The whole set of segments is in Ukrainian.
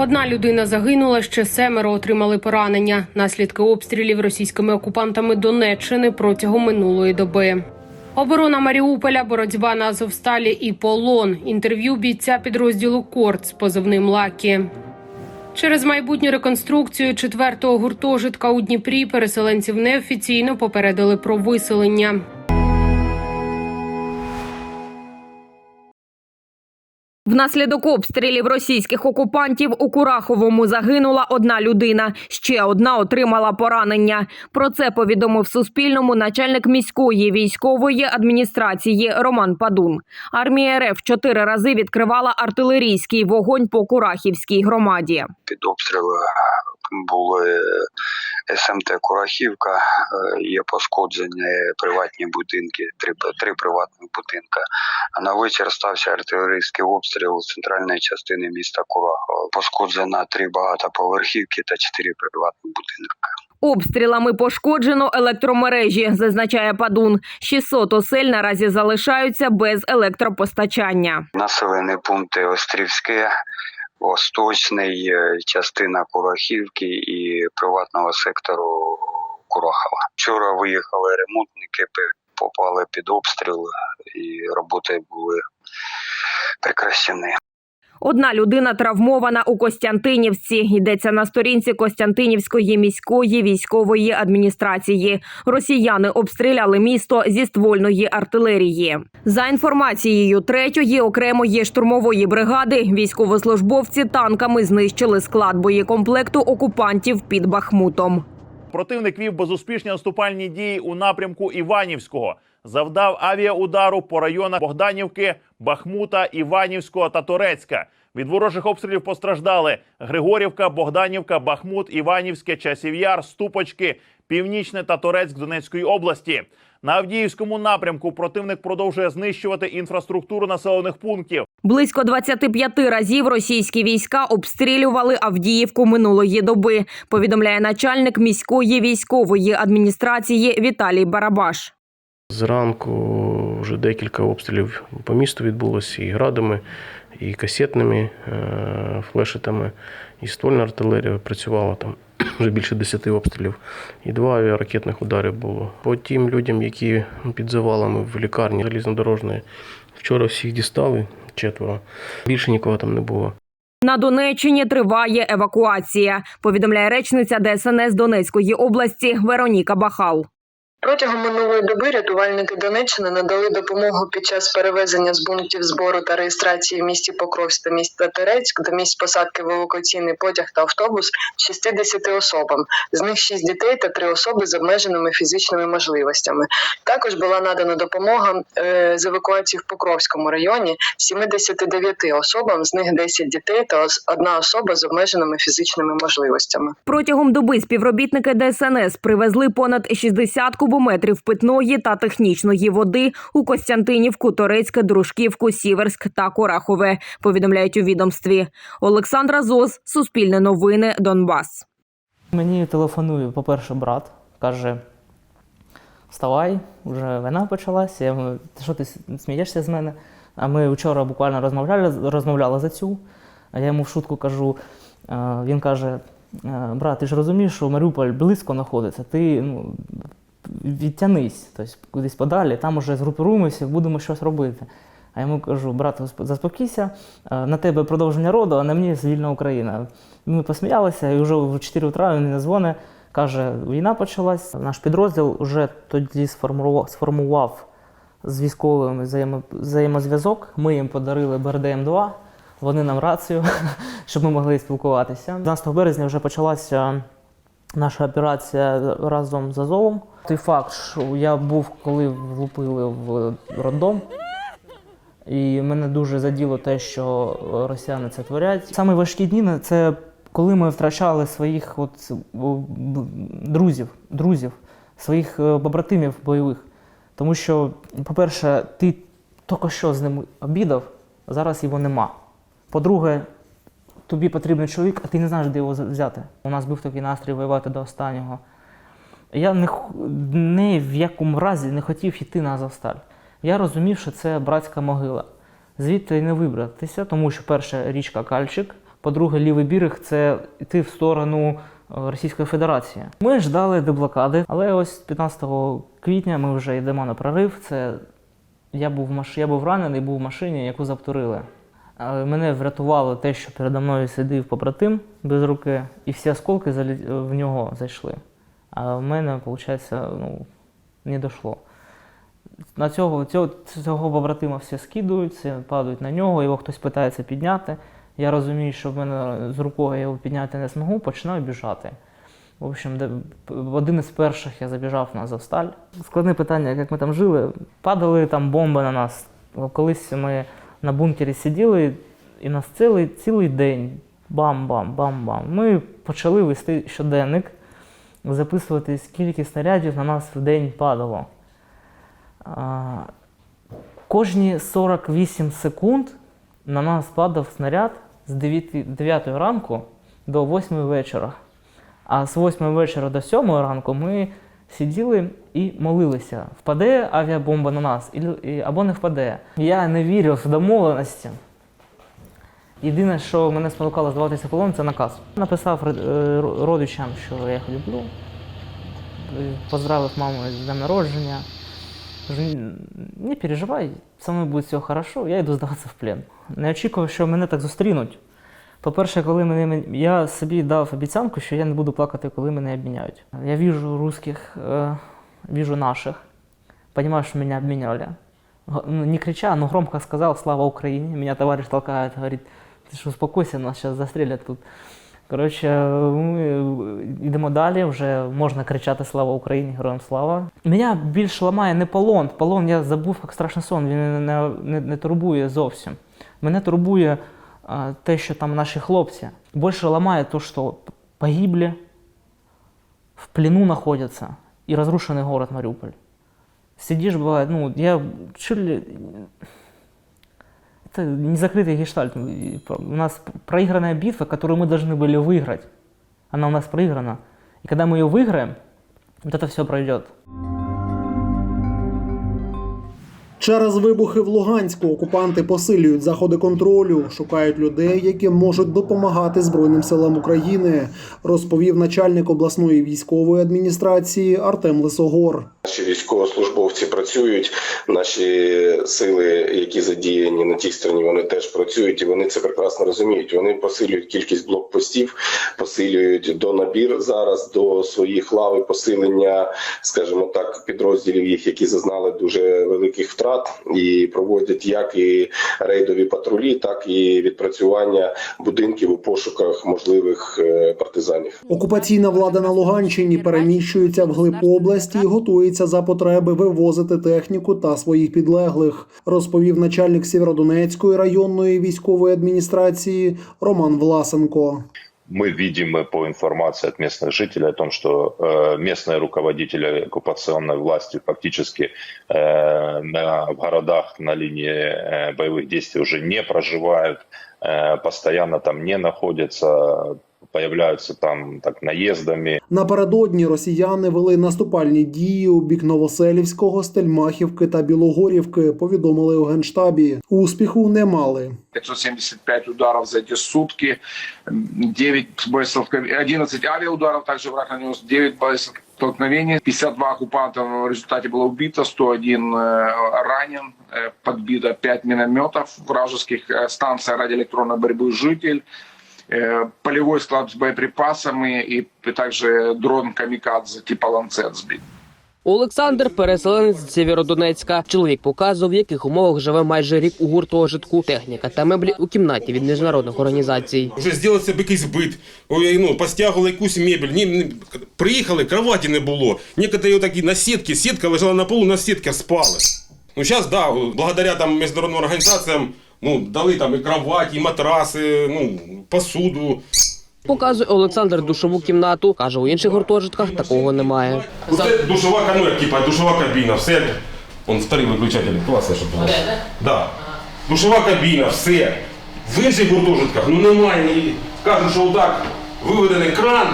Одна людина загинула, ще семеро отримали поранення. Наслідки обстрілів російськими окупантами Донеччини протягом минулої доби. Оборона Маріуполя, боротьба на Азовсталі і полон. Інтерв'ю бійця підрозділу Корт з позивним Лакі. Через майбутню реконструкцію четвертого гуртожитка у Дніпрі переселенців неофіційно попередили про виселення. Внаслідок обстрілів російських окупантів у Кураховому загинула одна людина. Ще одна отримала поранення. Про це повідомив Суспільному начальник міської військової адміністрації Роман Падун. Армія РФ чотири рази відкривала артилерійський вогонь по Курахівській громаді. під обстріли були СМТ Курахівка, е, є пошкодження приватні будинки, три, три приватних будинка. А на вечір стався артилерійський обстріл центральної частини міста Курахова. Пошкоджено три багатоповерхівки та чотири приватні будинки. Обстрілами пошкоджено електромережі, зазначає Падун. 600 осель наразі залишаються без електропостачання. Населені пункти Острівське, Восточний, е, частина Курахівки і приватного сектору Курахова. Вчора виїхали ремонтники, попали під обстріл і роботи були прекращені. Одна людина травмована у Костянтинівці. Йдеться на сторінці Костянтинівської міської військової адміністрації. Росіяни обстріляли місто зі ствольної артилерії. За інформацією третьої окремої штурмової бригади, військовослужбовці танками знищили склад боєкомплекту окупантів під Бахмутом. Противник вів безуспішні наступальні дії у напрямку Іванівського, завдав авіаудару по районах Богданівки, Бахмута, Іванівського та Торецька. Від ворожих обстрілів постраждали Григорівка, Богданівка, Бахмут, Іванівське, Часів'яр, Ступочки, Північне та Торецьк Донецької області. На Авдіївському напрямку противник продовжує знищувати інфраструктуру населених пунктів. Близько 25 разів російські війська обстрілювали Авдіївку минулої доби. Повідомляє начальник міської військової адміністрації Віталій Барабаш. Зранку вже декілька обстрілів по місту відбулося і градами, і касетними е, флешетами, і ствольна артилерія працювала там вже більше 10 обстрілів, і два авіаракетних ударів було. По тим людям, які під завалами в лікарні залізнодорожної, вчора всіх дістали четверо. Більше нікого там не було. На Донеччині триває евакуація. Повідомляє речниця ДСНС Донецької області Вероніка Бахал. Протягом минулої доби рятувальники Донеччини надали допомогу під час перевезення з пунктів збору та реєстрації в місті Покровськ та міста Терецьк до місць посадки в евакуаційний потяг та автобус 60 особам. З них 6 дітей та 3 особи з обмеженими фізичними можливостями. Також була надана допомога е, з евакуації в Покровському районі 79 особам, з них 10 дітей та одна особа з обмеженими фізичними можливостями. Протягом доби співробітники ДСНС привезли понад 60 кубометрів питної та технічної води у Костянтинівку, Торецьке, Дружківку, Сіверськ та Корахове. Повідомляють у відомстві. Олександра Зоз, Суспільне новини, Донбас. Мені телефонує, по-перше, брат, каже: Вставай, вже війна почалася. Я говорю, що ти смієшся з мене? А ми вчора буквально розмовляли, розмовляли за цю. А я йому в шутку кажу: е, він каже: «Е, брат, ти ж розумієш, що Маріуполь близько знаходиться, ти ну, відтянись, тобто кудись подалі, там уже згрупуємося, будемо щось робити. А я йому кажу, брат, заспокійся, е, на тебе продовження роду, а на мені вільна Україна. Ми посміялися, і вже в 4 утра він мені дзвонить, каже, війна почалась. Наш підрозділ вже тоді сформував, з військовими взаємо, взаємозв'язок. Ми їм подарили БРДМ-2, вони нам рацію, щоб ми могли спілкуватися. 12 березня вже почалася наша операція разом з Азовом. Той факт, що я був, коли влупили в роддом, і мене дуже заділо те, що росіяни це творять. Саме важкі дні це коли ми втрачали своїх от, друзів, друзів, своїх е, побратимів бойових. Тому що, по-перше, ти тільки що з ним обідав, а зараз його нема. По-друге, тобі потрібен чоловік, а ти не знаєш, де його взяти. У нас був такий настрій воювати до останнього. Я не, не в якому разі не хотів йти на Азовсталь. Я розумів, що це братська могила. Звідти не вибратися, тому що перша річка Кальчик, По-друге, лівий берег це йти в сторону е, Російської Федерації. Ми ждали деблокади, але ось 15 квітня ми вже йдемо на прорив. Це я був маш... я був ранений, був в машині, яку заптурили. Мене врятувало те, що передо мною сидів побратим без руки, і всі осколки в нього зайшли. А в мене, виходить, ну, не дійшло. На цього, цього, цього побратима всі скидуються, падають на нього, його хтось питається підняти. Я розумію, що в мене з рукою я його підняти не змогу, починаю біжати. В общем, один із перших я забіжав на Завсталь. Складне питання, як ми там жили. Падали там бомби на нас. Колись ми на бункері сиділи, і нас цілий, цілий день бам-бам-бам-бам. Ми почали вести щоденник, записувати, скільки снарядів на нас в день падало. Кожні 48 секунд на нас падав снаряд з 9, 9 ранку до 8 вечора. А з 8 вечора до 7 ранку ми сиділи і молилися, впаде авіабомба на нас або не впаде. Я не вірив в домовленості. Єдине, що мене спонукало здаватися полон, це наказ. Написав е, ро- родичам, що я їх люблю. Е, Поздравив маму з днем народження. Кажу, «Н- не переживай, мною буде все хорошо, я йду здаватися в плен. Не очікував, що мене так зустрінуть. По-перше, коли мене я собі дав обіцянку, що я не буду плакати, коли мене обміняють. Я вижу русских, э, вижу наших, понимаю, что меня обменяли. Г- ну, Не крича, но громко сказал «Слава Украине!» Меня товарищ толкает, говорит, ты что, успокойся, нас сейчас застрелят тут. Коротше, ми йдемо далі, вже можна кричати Слава Україні, героям слава. Мене більш ламає не полон. Полон я забув як страшний сон, він не, не, не турбує зовсім. Мене турбує а, те, що там наші хлопці. Більше ламає те, що погибли, в плену знаходяться і розрушений город Маріуполь. Сидиш, бывает, ну, я чуть ли Это не закрытый гештальт. И про- У нас проигранная битва, которую мы должны были выиграть. Она у нас проиграна. И когда мы ее выиграем, вот это все пройдет. Через вибухи в Луганську окупанти посилюють заходи контролю, шукають людей, які можуть допомагати Збройним силам України, розповів начальник обласної військової адміністрації Артем Лисогор. Наші військовослужбовці працюють, наші сили, які задіяні на тій стороні, вони теж працюють і вони це прекрасно розуміють. Вони посилюють кількість блокпостів, посилюють до набір зараз до своїх лав і посилення, скажімо так, підрозділів їх, які зазнали дуже великих втрат, і проводять як і рейдові патрулі, так і відпрацювання будинків у пошуках можливих е, партизанів. Окупаційна влада на Луганщині переміщується в глиб області і готується за потреби вивозити техніку та своїх підлеглих, розповів начальник Сєвєродонецької районної військової адміністрації Роман Власенко. мы видим э, по информации от местных жителей о том, что э, местные руководители оккупационной власти фактически э, на, в городах на линии э, боевых действий уже не проживают, э, постоянно там не находятся, появляются там так наездами. Напередодні росіяни вели наступальні дії у бік Новоселівського, Стельмахівки та Білогорівки. Повідомили у генштабі. Успіху не мали. 575 ударов за эти сутки, 9 боестолкновений, 11 авиаударов, также враг нанес 9 боестолкновений, 52 оккупанта в результате было убито, 101 э, ранен, э, подбито 5 минометов вражеских, э, станция радиоэлектронной борьбы «Житель», э, полевой склад с боеприпасами и также дрон «Камикадзе» типа «Ланцет» сбит. Олександр переселенець з Сєвєродонецька. Чоловік показував, в яких умовах живе майже рік у гуртожитку. Техніка та меблі у кімнаті від міжнародних організацій. Вже зробив себе якийсь бит, Ой, ну, постягували якусь мебель. Ні, ні, приїхали, кроваті не було. Некоторі такі на сітки, сітка лежала на полу, на сітки спали. Ну, зараз, да, благодаря там міжнародним організаціям, ну, дали там і кроваті, і матраси, ну, посуду. Показує Олександр душову кімнату. Каже, у інших гуртожитках такого немає. Це душова кабіна, типа душова кабіна, все. Вон старий виключатель, класно, щоб було. Да. Душова кабіна, все. В інших гуртожитках ну немає. І кажуть, що отак виведений кран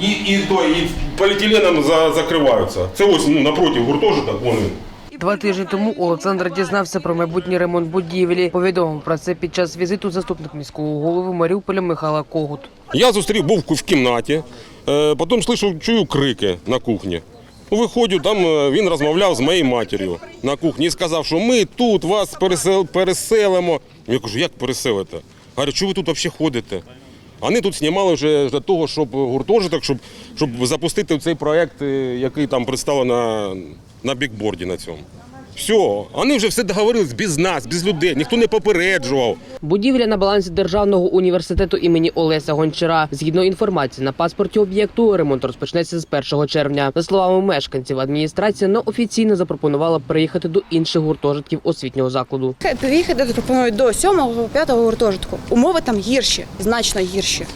і, і, то, і поліетиленом за, закриваються. Це ось ну, напроти гуртожиток, вони. Два тижні тому Олександр дізнався про майбутній ремонт будівлі. Повідомив про це під час візиту заступник міського голови Маріуполя Михайла Когут. Я зустрів, був в кімнаті, е, потім слышу, чую крики на кухні. Виходжу, там е, він розмовляв з моєю матір'ю на кухні і сказав, що ми тут вас пересел, переселимо. Я кажу, як переселите? Говорю, що ви тут взагалі ходите? Вони тут знімали вже для того, щоб гуртожиток, щоб, щоб запустити цей проект, е, який там представлено на бікборді на цьому. Все, вони вже все договорились без нас, без людей, ніхто не попереджував. Будівля на балансі державного університету імені Олеся Гончара. Згідно інформації на паспорті об'єкту, ремонт розпочнеться з 1 червня. За словами мешканців, адміністрація неофіційно запропонувала переїхати до інших гуртожитків освітнього закладу. Переїхати пропонують до 7-5 гуртожитку. Умови там гірші, значно гірші.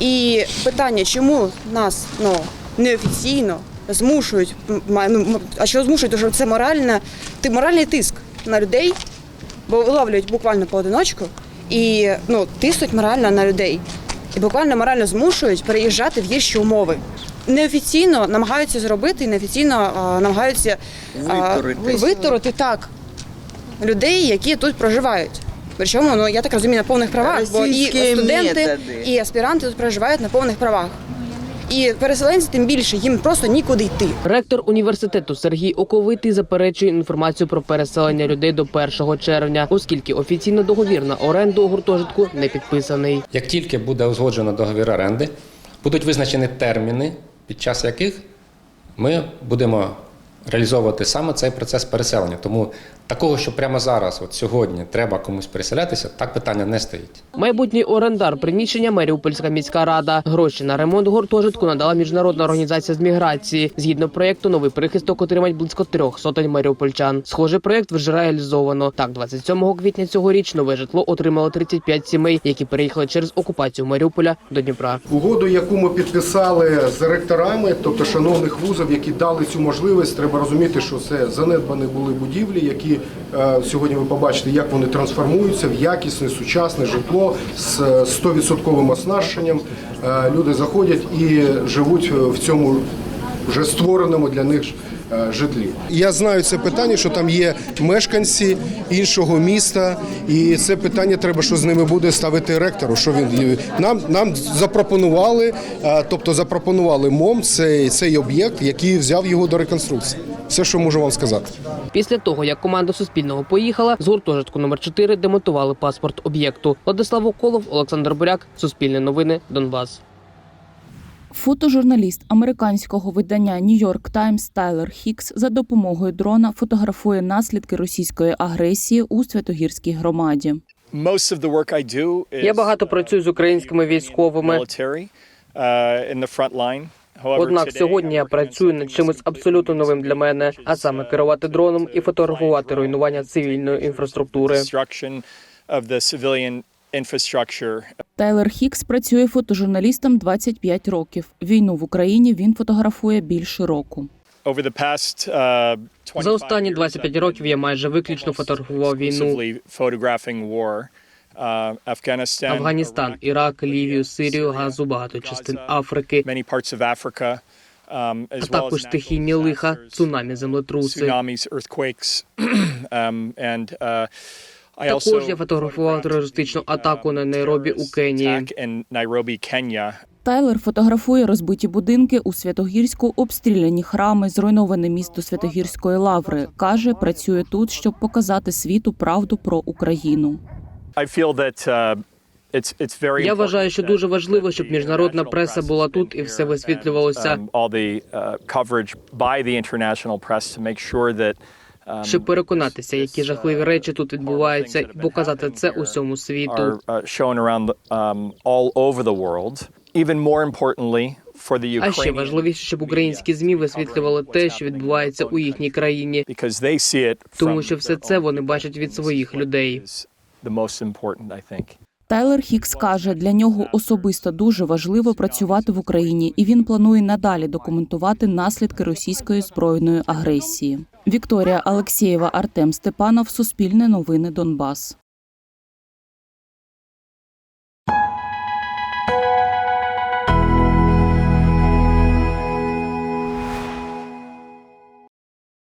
І питання, чому нас ну, неофіційно змушують, ну, а що змушують, Тому що це моральне, ти моральний тиск на людей, бо виловлюють буквально поодиночку і ну, тиснуть морально на людей. І буквально морально змушують переїжджати в гірші умови. Неофіційно намагаються зробити, і неофіційно а, намагаються а, виторити так людей, які тут проживають. Причому, ну я так розумію, на повних правах, бо і студенти, і аспіранти тут проживають на повних правах. І переселенці тим більше їм просто нікуди йти. Ректор університету Сергій Оковитий заперечує інформацію про переселення людей до 1 червня, оскільки офіційно договір на оренду гуртожитку не підписаний. Як тільки буде узгоджено договір оренди, будуть визначені терміни, під час яких ми будемо реалізовувати саме цей процес переселення. Тому такого, що прямо зараз, от сьогодні, треба комусь переселятися, так питання не стоїть. Майбутній орендар приміщення Маріупольська міська рада. Гроші на ремонт гуртожитку надала міжнародна організація з міграції. Згідно проєкту, новий прихисток отримають близько трьох сотень маріупольчан. Схожий проєкт вже реалізовано. Так, 27 квітня цьогоріч нове житло отримало 35 сімей, які переїхали через окупацію Маріуполя до Дніпра. Угоду, яку ми підписали з ректорами, тобто шановних вузів, які дали цю можливість, треба розуміти, що це занедбані були будівлі, які сьогодні ви побачите, як вони трансформуються в якісне сучасне житло з е, 100% оснащенням. Е, люди заходять і живуть в цьому вже створеному для них е, житлі. Я знаю це питання, що там є мешканці іншого міста, і це питання треба, що з ними буде ставити ректору. Що він нам нам запропонували, е, тобто запропонували МОМ цей, цей об'єкт, який взяв його до реконструкції. Все, що можу вам сказати. Після того, як команда Суспільного поїхала, з гуртожитку номер 4 демонтували паспорт об'єкту. Владислав Околов, Олександр Буряк, Суспільне новини, Донбас. Фотожурналіст американського видання New York Times Тайлер Хікс за допомогою дрона фотографує наслідки російської агресії у Святогірській громаді. Я багато працюю з українськими військовими. Однак сьогодні я працюю над чимось абсолютно новим для мене, а саме керувати дроном і фотографувати руйнування цивільної інфраструктури. Тайлер Хікс працює фотожурналістом 25 років. Війну в Україні він фотографує більше року. За останні 25 років я майже виключно фотографував війну. Афганістан, Ірак, Лівію, Сирію, Газу, багато частин Африки, а також стихійні лиха, цунамі, землетруси. Також я фотографував терористичну атаку на Найробі у Кенії. Тайлер фотографує розбиті будинки у Святогірську, обстріляні храми, зруйноване місто Святогірської лаври. каже, працює тут, щоб показати світу правду про Україну. Я вважаю, що дуже важливо, щоб міжнародна преса була тут і все висвітлювалося. Щоб переконатися, які жахливі речі тут відбуваються, і показати це усьому світу. А ще важливіше, щоб українські змі висвітлювали те, що відбувається у їхній країні, тому що все це вони бачать від своїх людей. Тайлер Хікс каже, для нього особисто дуже важливо працювати в Україні, і він планує надалі документувати наслідки російської збройної агресії. Вікторія Алексєєва, Артем Степанов, Суспільне новини Донбас.